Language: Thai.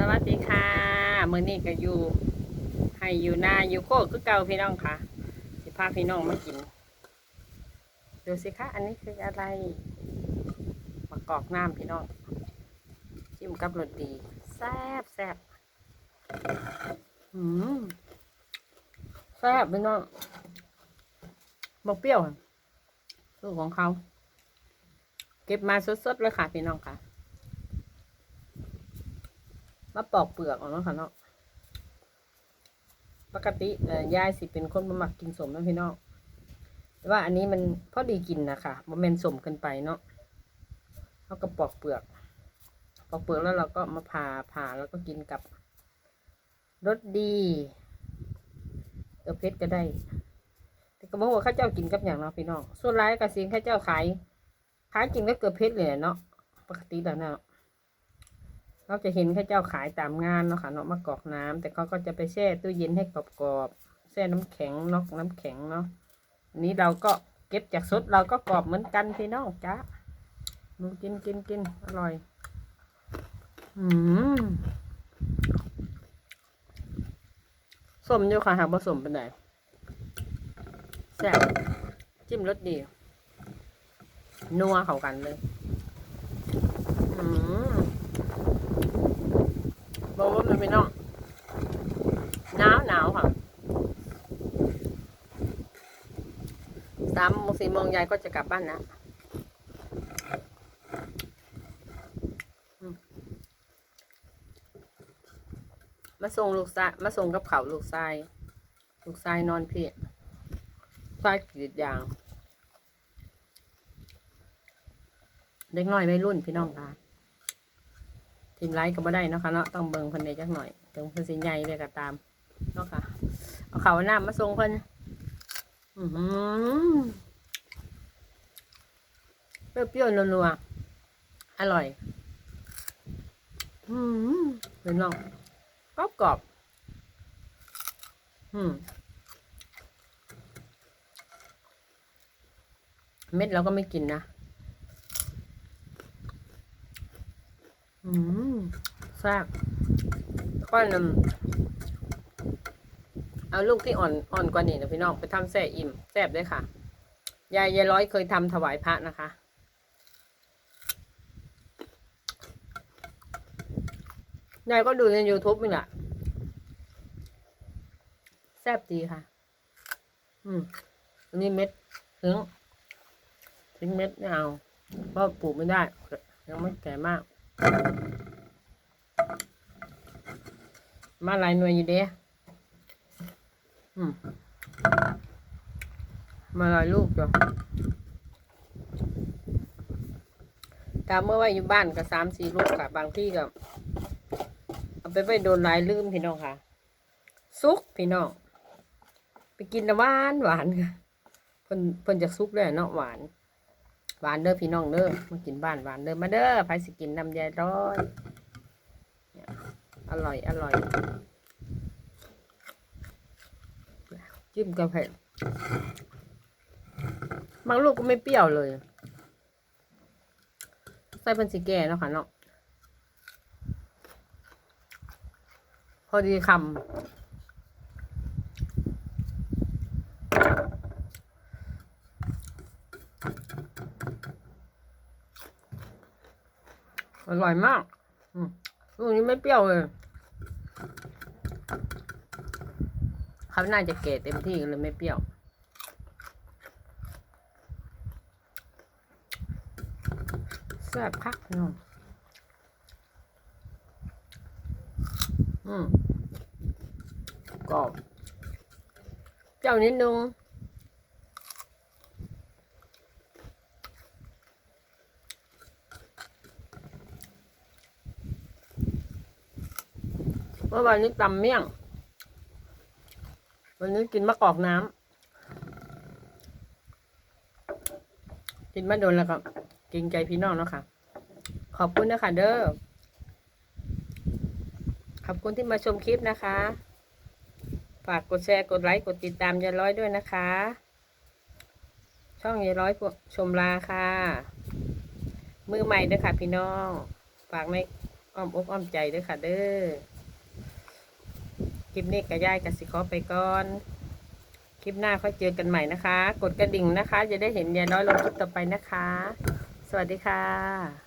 สวัสดีค่ะมื้อนี้ก็อยู่ให้อยู่หน้าอยู่โคกคือเก่าพี่น้องค่ะสิพาพี่น้องมากินดูสิคะอันนี้คืออะไรมะกอกน้ำพี่น้องจิ้มกับรสดีแซ่บแซ่บอืมแซ่บพี่น้องบอกเปรี้ยวสูตรของเขา เก็บมาสดๆเลยค่ะพี่น้องค่ะ มาปอกเปลือกออกเนาะค่ะเนาะปกติยายสิเป็นคนมาหมักกินสมนะพี่น้องแต่ว่าอันนี้มันพอดีกินนะคะมันเป็นสมเกินไปเนาะเราก็ปอกเปลือก ปอกเปลือกแล้วเราก็มาผ่าผ่าแล้วก็กินกับรสดีเออเพชรก็ได้ แต่ก็บอกว่าข้าเจ้ากินกับอย่างเนาะพี่น้องส่วนร้ายกระสิงข้าเจ้าขายขายกินก็เกือบเพชรเลยเนาะปกติแล้วเนาะ เราจะเห็นข้าเจ้าขายตามงานเนาะค่ะเนาะมากอกน้ำแต่เขาก็จะไปแช่ตู้เย็นให้กรอบๆแช่น้ำแข็งนอกน้ำแข็งเนาะนี้เราก็เก็บจากสดเราก็กรอบเหมือนกันพี่น้องจ้าดูกินกินกินอร่อย อืมสมอยู่ค่ะหากผสมเป็นไงแซ่บจิ้มรสดี นัวเข้ากันเลย อืม บ อกว่น้องหนาวหนาวค่ะสามโมงสี่โมงยายก็จะกลับบ้านนะมาส่งลูกชายมาส่งกับเขาลูกชาย ลูกชายนอนเพียชายกรีดยาง เด็กน้อยไม่รุ่นพี่น้องค่ะ ทีมไลท์ก็บ่ได้เนาะค่ะเนาะต้องเบิ่งเพิ่นได้จักหน่อยถึงเพิ่นสิใหญ่เลยก็ตามเนาะค่ะ เอาข้าวน้ำมาส่งเพิ่นอือเปรี้ยวๆนัวๆอร่อย อืมเป็นน้องกรอบกรอบอืมเม็ดเราก็ไม่กินนะ อืม ซ่บก้อนนำเอาลูกที่อ่อนอ่อนกว่านี้นะพี่น้องไปทำแซ่อิ่มแซ่บได้ค่ะ ยายยายร้อยเคยทำถวายพระนะคะ ยายก็ดูใน YouTube นี่แหละแซ่บดีค่ะ อืมนนี้เม็ดถึงถึงเม็ดไม่เอาเพราะปลูกไม่ได้ ยังไม่แก่มาก มาหลายหน่วยอยู่เด้อืมมาหลายลูกจ้ะตามเมื่อว่าอยู่บ้านก็สามสี่ลูกค่ะ บางที่ก็เอาไปไปโดนลายลืมพี่น้องค่ะ ซุกพี่น้อง ไปกินน้ำหวานหวานค่ะเพิ่นเพิ่นจะซุกเลยเนาะหวาน หวานเด้อพี่น้องเด้อมากินบ้านหวานเด้อมาเด้อใครสิกินน้ำยายร้อย อร่อยอร่อยจิ้มกับเผ็ดบางลูกก็ไม่เปรี้ยวเลย ใส่เป็นสีแก่เนาะค่ะเนาะพอดีคำอร่อยมาก อืม ลูกนี้ไม่เปรี้ยวเลยเขาน่าจะเก่เต็มที่เลยไม่เปรี้ยว แซ่บคักเนาะอืมกรอบเจ้านิดนึง มื่อวานนี้ตำเมี่ยง วันนี้กินมะกอกน้ำกินมาโดนแล้วก็กรงใจพี่น้องเนาะค่ะ ขอบคุณนะคะเด้อขอบคุณที่มาชมคลิปนะคะ ฝากกดแชร์กดไลค์กดติดตามยายร้อยด้วยนะคะ ช่องยายร้อยชมลาค่ะ มือใหม่ด้วยค่ะพี่น้อง ฝากในอ้อมอกอ้อมใจด้วยค่ะเด้อ ลิปนี้กับยายกับสิขอไปก่อน คลิปหน้าค่อยเจอกันใหม่นะคะ กดกระดิ่งนะคะ จะได้เห็นยายน้อยลงคลิปต่อไปนะคะ สวัสดีค่ะ